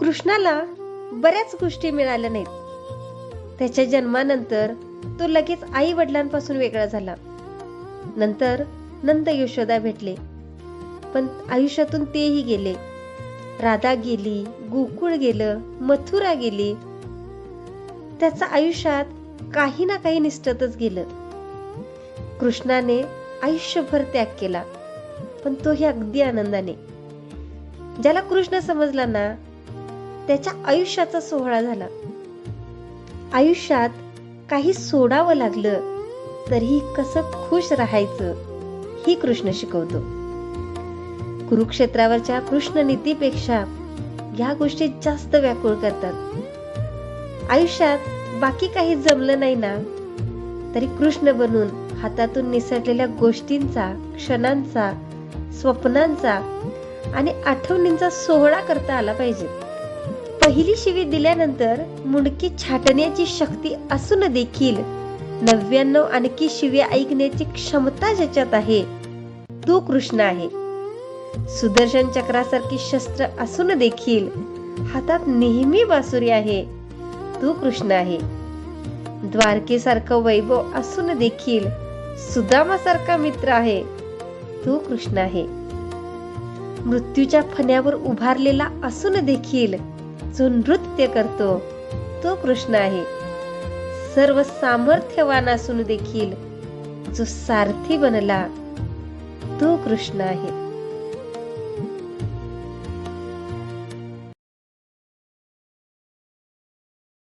कृष्णाला बऱ्याच गोष्टी मिळाल्या नाहीत. त्याच्या जन्मानंतर तो लगेच आई वडिलांपासून वेगळा झाला. नंतर नंद यशोदा भेटले. पण आयुष्यातून तेही गेले. राधा गेली गोकुळ गेलं मथुरा गेली. त्याचा आयुष्यात काही ना काही निष्ठतच गेलं. कृष्णाने आयुष्यभर त्याग केला पण तोही अगदी आनंदाने. ज्याला कृष्ण समजला ना त्याच्या आयुष्याचा सोहळा झाला. आयुष्यात काही सोडावं लागलं तरीही कसं खुश राहायचं ही कृष्ण शिकवतो. कुरुक्षेत्रावरच्या कृष्ण नीतीपेक्षा या गोष्टी जास्त व्याकुळ करतात. आयुष्यात बाकी काही जमलं नाही ना तरी कृष्ण बनून हातातून निसटलेल्या गोष्टींचा क्षणांचा स्वप्नांचा आणि आठवणींचा सोहळा करता आला पाहिजे. पहिली शिवी दिल्यानंतर मुंडकी छाटण्याची शक्ती असून देखील नव्याण्णव आणखी शिवी ऐकण्याची क्षमता ज्याच्यात आहे तो कृष्ण आहे. सुदर्शन चक्रासारखी शस्त्र असून देखील हातात नेहमी बासुरी आहे तो कृष्ण आहे. द्वारकेसारखं वैभव असून देखील सुदामासारखा मित्र आहे तो कृष्ण आहे. मृत्यूच्या फण्यावर उभारलेला असून देखील जो नृत्य करतो. तो कृष्ण आहे. सर्व सामर्थ्यवान असून देखील जो सारथी बनला तो कृष्ण आहे.